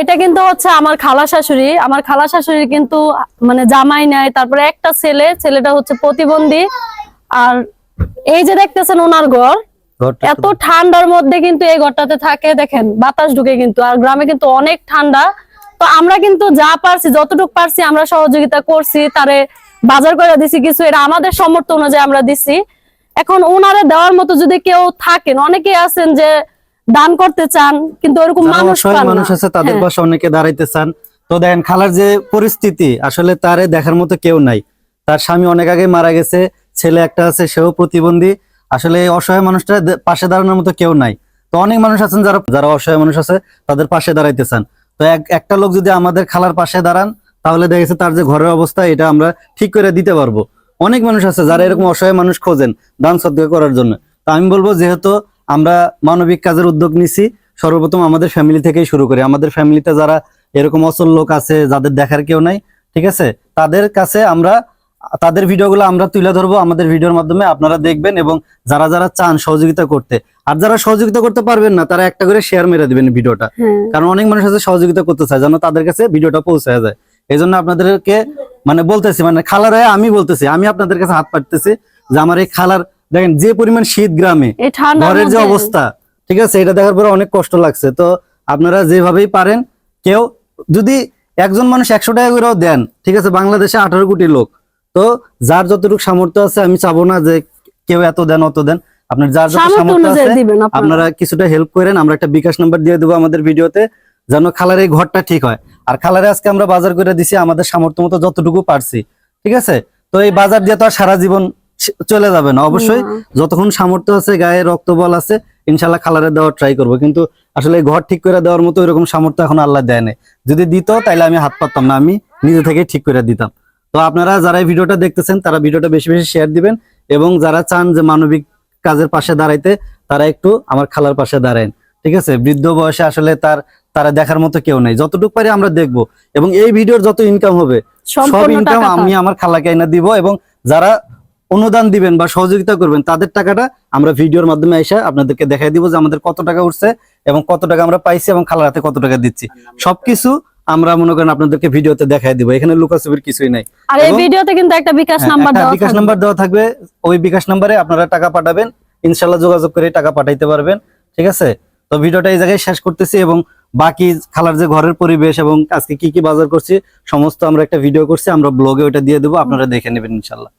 এটা কিন্তু হচ্ছে আমার খালা শাশুড়ি। আমার খালা শাশুড়ি কিন্তু মানে জামাই নাই তারপরে একটা ছেলে ছেলেটা হচ্ছে প্রতিবন্ধী। আর এই যে দেখতেছেন ওনার ঘর এত ঠান্ডার মধ্যে কিন্তু এই ঘরটাতে থাকে দেখেন বাতাস ঢুকে কিন্তু আর গ্রামে কিন্তু অনেক ঠান্ডা। তো আমরা কিন্তু যা পারছি যতটুকু পারছি আমরা সহযোগিতা করছি তারে বাজার করে দিছি কিছু এটা আমাদের সামর্থ্য অনুযায়ী আমরা দিছি। এখন ওনারে দেওয়ার মতো যদি কেউ থাকেন অনেকেই আছেন যে দান করতে চান কিন্তু ওরকম মানুষ মানুষ আছে তাদের হ্যাঁ। পাশে অনেকে দাঁড়াইতে চান। তো দেখেন খালার যে পরিস্থিতি আসলে তারে দেখার মতো কেউ নাই। তার স্বামী অনেক আগে মারা গেছে ছেলে একটা আছে সেও প্রতিবন্ধী। আসলে অসহায় মানুষটা পাশে দাঁড়ানোর মতো কেউ নাই। তো অনেক মানুষ আছেন যারা যারা অসহায় মানুষ আছে তাদের পাশে দাঁড়াইতে চান। তো এক- একটা লোক যদি আমাদের খালার পাশে দাঁড়ান তাহলে দেখেছে তার যে ঘরের অবস্থা এটা আমরা ঠিক করে দিতে পারব। অনেক মানুষ আছে যারা এরকম অসহায় মানুষ খোঁজেন দান সদ্গা করার জন্য। তো আমি বলব যেহেতু আমরা মানবিক কাজের উদ্যোগ নিছি। সর্বপ্রথম আমাদের ফ্যামিলি থেকেই শুরু করি। আমাদের ফ্যামিলিতে যারা এরকম অচল লোক আছে যাদের দেখার কেউ নাই ঠিক আছে? তাদের কাছে আমরা তাদের ভিডিওগুলো আমরা তুলে ধরবো। আমাদের ভিডিওর মাধ্যমে আপনারা দেখবেন এবং যারা যারা চান সহযোগিতা করতে আর যারা সহযোগিতা করতে পারবেন না তারা একটা করে শেয়ার মেরে দিবেন ভিডিওটা। হ্যাঁ। কারণ অনেক মানুষ আছে সহযোগিতা করতে চায় যেন তাদের কাছে ভিডিওটা পৌঁছে যায়। এই জন্য আপনাদেরকে মানে বলতেছি মানে খালার আমি বলতেছি আমি আপনাদের কাছে হাত পাততেছি যে আমার এই খালার দেখেন যে পরিমাণ শীত গ্রামে ঘরের যে অবস্থা ঠিক আছে এটা দেখার পরে অনেক কষ্ট লাগছে। তো আপনারা যেভাবেই পারেন কেউ যদি একজন মানুষ একশো টাকা করেও দেন ঠিক আছে বাংলাদেশে আঠারো কোটি লোক তো যার যতটুকু সামর্থ্য আছে আমি চাবো না যে কেউ এত দেন অত দেন। আপনার যার যত সামর্থ্য আছে আপনারা। কিছুটা হেল্প করেন আমরা একটা বিকাশ নাম্বার দিয়ে দেবো আমাদের ভিডিওতে যেন খালার এই ঘরটা ঠিক হয়। আর খালারে আজকে আমরা বাজার করে দিছি আমাদের সামর্থ্য মতো যতটুকু পারছি ঠিক আছে? তো এই বাজার দিয়ে তো আর সারা জীবন চলে যাবে না। অবশ্যই যতক্ষণ সামর্থ্য আছে গায়ে রক্ত বল আছে ইনশাল্লাহ খালারে দেওয়ার ট্রাই করব। কিন্তু আসলে ঘর ঠিক করে দেওয়ার মতো এরকম সামর্থ্য এখন আল্লাহ দেয় নাই। যদি দিত তাইলে আমি হাত পাততাম না। আমি নিজে থেকে ঠিক করে দিতাম। তো আপনারা যারা ভিডিওটা দেখতেছেন তারা ভিডিওটা বেশি বেশি শেয়ার দিবেন এবং যারা চান যে মানবিক কাজের পাশে দাঁড়াইতে তারা একটু আমার খালার পাশে দাঁড়ায় ঠিক আছে? বৃদ্ধ বয়সে আসলে তার তারা দেখার মতো কেউ নেই। যতটুকু পারি আমরা দেখব। এবং এই ভিডিওর যত ইনকাম হবে সব ইনকাম আমি আমার খালাকে এনে দিব এবং যারা অনুদান দিবেন বা সহযোগিতা করবেন তাদের টাকাটা আমরা ভিডিওর মাধ্যমে এসে আপনাদেরকে দেখাই দিব যে আমাদের কত টাকা উঠছে এবং কত টাকা আমরা পাইছি এবং খালার হাতে কত টাকা দিচ্ছি। সবকিছু আমরা মনে করেন আপনাদেরকে ভিডিওতে দেখাই দিব এখানে লুকাছবির কিছুই নাই। আর এই ভিডিওতে কিন্তু একটা বিকাশ হ্যাঁ, নাম্বার দেওয়া বিকাশ নাম্বার দেওয়া থাকবে ওই বিকাশ নাম্বারে আপনারা টাকা পাঠাবেন ইনশাল্লাহ যোগাযোগ করে টাকা পাঠাইতে পারবেন ঠিক আছে? তো ভিডিওটা এই জায়গায় শেষ করতেছি এবং বাকি খালার যে ঘরের পরিবেশ এবং আজকে কি কি বাজার করছি সমস্ত আমরা একটা ভিডিও করছি আমরা ব্লগে ওটা দিয়ে দেবো আপনারা দেখে নেবেন ইনশাল্লাহ